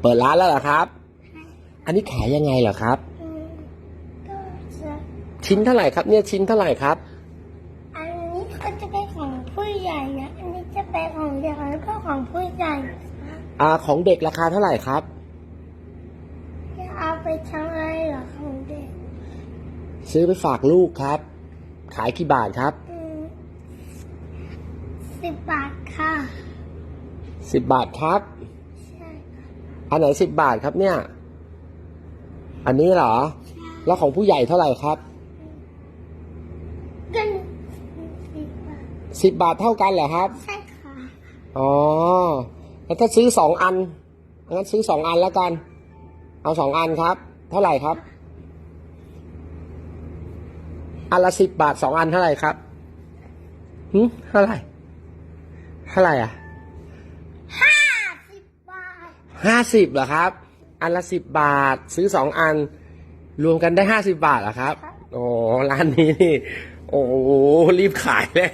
เปิดร้านแล้วเหรอครับ อันนี้ขายยังไงเหรอครับอืมก็จะชิ้นเท่าไหร่ครับเนี่ยชิ้นเท่าไหร่ครับ อันนี้ก็จะเป็นของผู้ใหญ่นะ อันนี้จะเป็นของเด็กแล้วก็ของผู้ใหญ่อ่าของเด็กราคาเท่าไหร่ครับ จะเอาไปทำอะไรเหรอของเด็ก ซื้อไปฝากลูกครับ ขายกี่บาทครับอืม สิบบาทค่ะ สิบบาทครับ ใช่อันไหนสิบบาทครับเนี่ย อันนี้เหรอใช่แล้วของผู้ใหญ่เท่าไหร่ครับกันสิบบาทสิบบาทเท่ากันเหรอครับ ใช่ค่ะ อ๋อ แล้วถ้าซื้อสองอัน งั้นซื้อสองอันแล้วกัน เอาสองอันครับ เท่าไหร่ครับ อันละสิบบาทสองอันเท่าไหร่ครับหืมเท่าไหร่เท่าไหร่อะห้าสิบบาทห้าสิบเหรอครับ อันละสิบบาท ซื้อสองอัน รวมกันได้ห้าสิบบาทเหรอครับ โอ้ร้านนี้นี่ โอ้โหรีบขายเลย